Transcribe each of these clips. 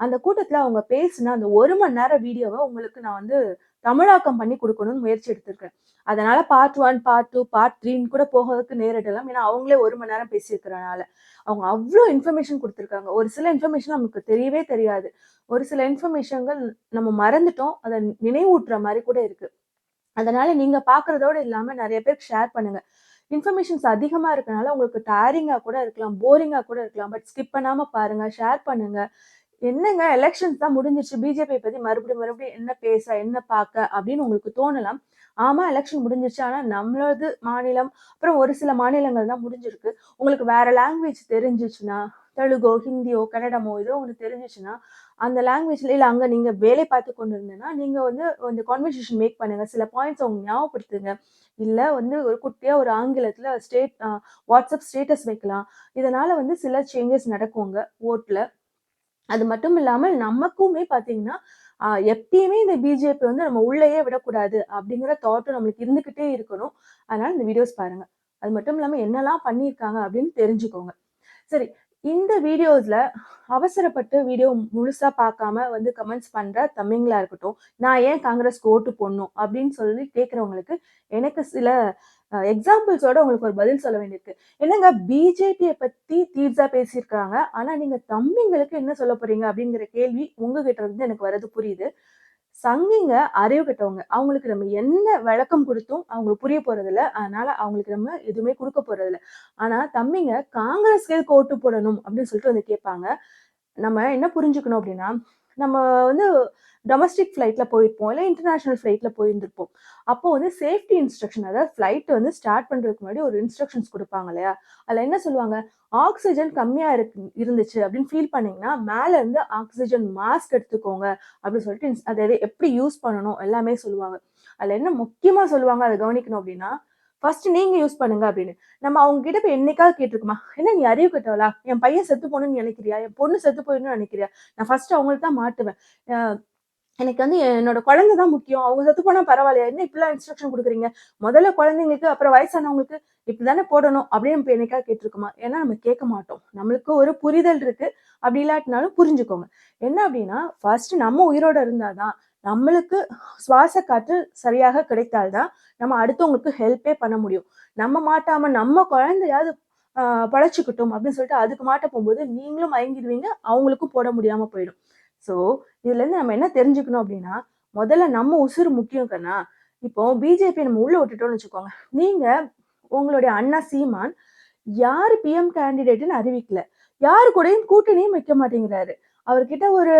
அந்த கூட்டத்தில் அவங்க பேசின அந்த ஒரு மணி நேரம் வீடியோவை உங்களுக்கு நான் வந்து தமிழாக்கம் பண்ணி கொடுக்கணும்னு முயற்சி எடுத்திருக்கேன். அதனால part one part two part த்ரீன்னு கூட போகிறதுக்கு நேரிடலாம். ஏன்னா அவங்களே ஒரு மணி நேரம் பேசியிருக்கிறனால அவங்க அவ்வளோ இன்ஃபர்மேஷன் கொடுத்துருக்காங்க. ஒரு சில இன்ஃபர்மேஷன் நமக்கு தெரியவே தெரியாது. ஒரு சில இன்ஃபர்மேஷன்கள் நம்ம மறந்துட்டோம். அதை நினைவூட்டுற மாதிரி கூட இருக்குது அதனால நீங்கள் பார்க்குறதோடு இல்லாமல் நிறைய பேருக்கு ஷேர் பண்ணுங்கள் இன்ஃபர்மேஷன்ஸ் அதிகமாக இருக்கனால உங்களுக்கு டயரிங்காக கூட இருக்கலாம் போரிங்காக கூட இருக்கலாம். பட் ஸ்கிப் பண்ணாமல் பாருங்கள் ஷேர் பண்ணுங்கள் என்னங்க எலெக்ஷன்ஸ் தான் முடிஞ்சிருச்சு பிஜேபி பத்தி மறுபடியும் மறுபடியும் என்ன பேச என்ன பார்க்க அப்படின்னு உங்களுக்கு தோணலாம். ஆமா எலெக்ஷன் முடிஞ்சிருச்சு. ஆனா நம்மளது மாநிலம் அப்புறம் ஒரு சில மாநிலங்கள் தான் முடிஞ்சிருக்கு. உங்களுக்கு வேற லாங்குவேஜ் தெரிஞ்சிச்சுன்னா தெலுங்கோ ஹிந்தியோ கன்னடமோ ஏதோ ஒன்று தெரிஞ்சிச்சுன்னா அந்த லாங்குவேஜ்ல இல்லை அங்கே நீங்கள் வேலை பார்த்து கொண்டு இருந்தேன்னா நீங்கள் வந்து அந்த கான்வர்சேஷன் மேக் பண்ணுங்க. சில பாயிண்ட்ஸ் அவங்க ஞாபகப்படுத்துங்க. இல்லை வந்து ஒரு குட்டியாக ஒரு ஆங்கிலத்தில் ஸ்டேட் வாட்ஸ்அப் ஸ்டேட்டஸ் வைக்கலாம். இதனால வந்து சில சேஞ்சஸ் நடக்குங்க. ஓட்டில் அது மட்டும் இல்லாமல் நமக்குமே பார்த்தீங்கன்னா எப்பயுமே இந்த பிஜேபி வந்து நம்ம உள்ளேயே விடக்கூடாது அப்படிங்கிற தாட்டும் நம்மளுக்கு இருந்துகிட்டே இருக்கணும். அதனால இந்த வீடியோஸ் பாருங்க. அது மட்டும் இல்லாமல் என்னெல்லாம் பண்ணியிருக்காங்க அப்படின்னு தெரிஞ்சுக்கோங்க. சரி இந்த வீடியோஸ்ல அவசரப்பட்டு வீடியோ முழுசா பார்க்காம வந்து கமெண்ட்ஸ் பண்ற தம்பிங்களா இருக்கட்டும் நான் ஏன் காங்கிரஸ்க்கு ஓட்டு போடணும் அப்படின்னு சொல்லி கேட்குறவங்களுக்கு எனக்கு சில எக்ஸாம்பிள்ஸோட உங்களுக்கு ஒரு பதில் சொல்ல வேண்டியிருக்கு. என்னங்க பிஜேபியை பத்தி தீர்ஸா பேசியிருக்காங்க ஆனா நீங்க தம்பிங்களுக்கு என்ன சொல்ல போறீங்க அப்படிங்கிற கேள்வி உங்ககிட்ட இருந்து எனக்கு வர்றது புரியுது. சங்கிங்க அறிவு கெட்டவங்க அவங்களுக்கு நம்ம என்ன விளக்கம் கொடுத்தும் அவங்களுக்கு புரிய போறதில்ல. அதனால அவங்களுக்கு நம்ம எதுவுமே கொடுக்க போறதில்ல. ஆனா தம்பிங்க காங்கிரஸ்க்கு ஓட்டு போடணும் அப்படின்னு சொல்லிட்டு வந்து கேட்பாங்க. நம்ம என்ன புரிஞ்சுக்கணும் அப்படின்னா நம்ம வந்து டொமஸ்டிக் ஃப்ளைட்டில் போயிருப்போம் இல்லை இன்டர்நேஷ்னல் ஃப்ளைட்டில் போயிருந்திருப்போம். அப்போ வந்து சேஃப்டி இன்ஸ்ட்ரக்ஷன் அதாவது ஃப்ளைட் வந்து ஸ்டார்ட் பண்ணுறதுக்கு முன்னாடி ஒரு இன்ஸ்ட்ரக்ஷன்ஸ் கொடுப்பாங்க இல்லையா? அதில் என்ன சொல்லுவாங்க? ஆக்சிஜன் கம்மியாக இருக்கு இருந்துச்சு அப்படின்னு ஃபீல் பண்ணிங்கன்னா மேலேருந்து ஆக்சிஜன் மாஸ்க் எடுத்துக்கோங்க அப்படின்னு சொல்லிட்டு அதை எப்படி யூஸ் பண்ணணும் எல்லாமே சொல்லுவாங்க. அதில் என்ன முக்கியமாக சொல்லுவாங்க அதை கவனிக்கணும் அப்படின்னா ஃபர்ஸ்ட் நீங்க யூஸ் பண்ணுங்க அப்படின்னு. நம்ம அவங்க கிட்ட போய் என்னைக்காவது கேட்டிருக்குமா? என்ன நீ அறிவு கட்டவளா? என் பையன் செத்து போகணும்னு நினைக்கிறியா? என் பொண்ணு செத்து போயிடணும்னு நினைக்கிறியா? நான் ஃபர்ஸ்ட் அவங்களுக்கு தான் மாட்டுவேன். எனக்கு வந்து என்னோட குழந்தை தான் முக்கியம். அவங்க செத்து போனா பரவாயில்லையா? என்ன இப்படிலாம் இன்ஸ்ட்ரக்ஷன் கொடுக்குறீங்க? முதல்ல குழந்தைங்களுக்கு அப்புறம் வயசானவங்களுக்கு இப்படிதானே போடணும் அப்படின்னு நம்ம என்னைக்கா கேட்டிருக்குமா? ஏன்னா நம்ம கேட்க மாட்டோம். நம்மளுக்கு ஒரு புரிதல் இருக்கு. அப்படி இல்லாட்டினாலும் புரிஞ்சுக்கோங்க. என்ன அப்படின்னா ஃபர்ஸ்ட் நம்ம உயிரோட இருந்தாதான் நம்மளுக்கு சுவாச காற்று சரியாக கிடைத்தால்தான் நம்ம அடுத்தவங்களுக்கு ஹெல்ப்பே பண்ண முடியும். நம்ம மாட்டாம நம்ம குழந்தையாவது பழச்சிக்கிட்டோம் அப்படின்னு சொல்லிட்டு அதுக்கு மாட்ட போகும்போது நீங்களும் மயங்கிடுவீங்க அவங்களுக்கும் போட முடியாம போயிடும். ஸோ இதுல இருந்து நம்ம என்ன தெரிஞ்சுக்கணும் அப்படின்னா முதல்ல நம்ம உசுறு முக்கியம் கண்ணா. இப்போ பிஜேபி நம்ம உள்ள விட்டுட்டோம்னு வச்சுக்கோங்க. நீங்க உங்களுடைய அண்ணா சீமான் யாரு பிஎம் கேண்டிடேட்னு அறிவிக்கல. யாரு கூடயும் கூட்டணியும் வைக்க மாட்டேங்கிறாரு. அவர்கிட்ட ஒரு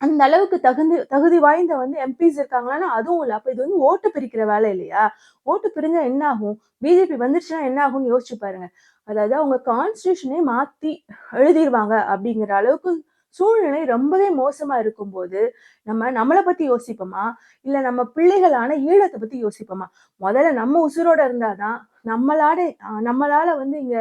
அந்த அளவுக்கு தகுதி தகுதி வாய்ந்த வந்து எம்பிஸ் இருக்காங்களான்னா அதுவும் இல்லை. அப்போ இது வந்து ஓட்டு பிரிக்கிற வேலை இல்லையா? ஓட்டு பிரிஞ்சா என்ன ஆகும்? பிஜேபி வந்துருச்சுன்னா என்ன ஆகும்னு யோசிச்சு பாருங்க. அதாவது அவங்க கான்ஸ்டியூஷனே மாத்தி எழுதிடுவாங்க அப்படிங்கிற அளவுக்கு சூழ்நிலை ரொம்பவே மோசமா இருக்கும்போது நம்ம நம்மளை பத்தி யோசிப்போமா? இல்ல நம்ம பிள்ளைகளான ஈழத்தை பத்தி யோசிப்போமா? முதல்ல நம்ம உசுரோட இருந்தாதான் நம்மளாட நம்மளால வந்து இங்க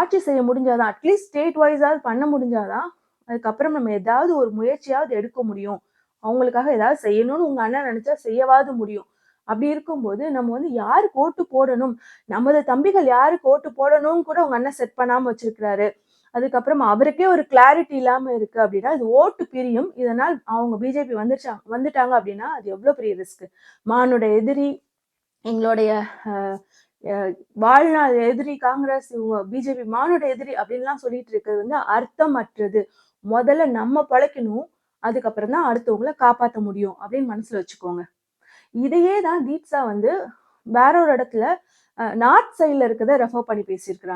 ஆட்சி செய்ய முடிஞ்சாதான் அட்லீஸ்ட் ஸ்டேட் வைஸாவது பண்ண முடிஞ்சாதான் அதுக்கப்புறம் நம்ம ஏதாவது ஒரு முயற்சியாவது எடுக்க முடியும். அவங்களுக்காக ஏதாவது செய்யணும்னு உங்க அண்ணன் நினைச்சா செய்யவாது முடியும். அப்படி இருக்கும்போது நம்ம வந்து யாருக்கு ஓட்டு போடணும்? நமது தம்பிகள் யாருக்கு ஓட்டு போடணும்னு கூட உங்க அண்ணன் செட் பண்ணாம வச்சிருக்கிறாரு. அதுக்கப்புறம் அவருக்கே ஒரு கிளாரிட்டி இல்லாம இருக்கு அப்படின்னா இது ஓட்டு பிரியும். இதனால் அவங்க பிஜேபி வந்துச்சாங்க வந்துட்டாங்க அப்படின்னா அது எவ்வளவு பெரிய ரிஸ்க் மானோட எதிரி எங்களுடைய வாழ்நாள் எதிரி காங்கிரஸ் இவங்க பிஜேபி மானோட எதிரி அப்படின்லாம் சொல்லிட்டு இருக்கிறது வந்து அர்த்தமற்றது. முதல்ல நம்ம பழைக்கணும் அதுக்கப்புறம் தான் அடுத்தவங்களை காப்பாற்ற முடியும் அப்படின்னு மனசுல வச்சுக்கோங்க. இதையே தான் தீப்சா வந்து வேற ஒரு இடத்துல நார்த் சைடில் இருக்கிறத ரெஃபர் பண்ணி பேசியிருக்கிறாங்க.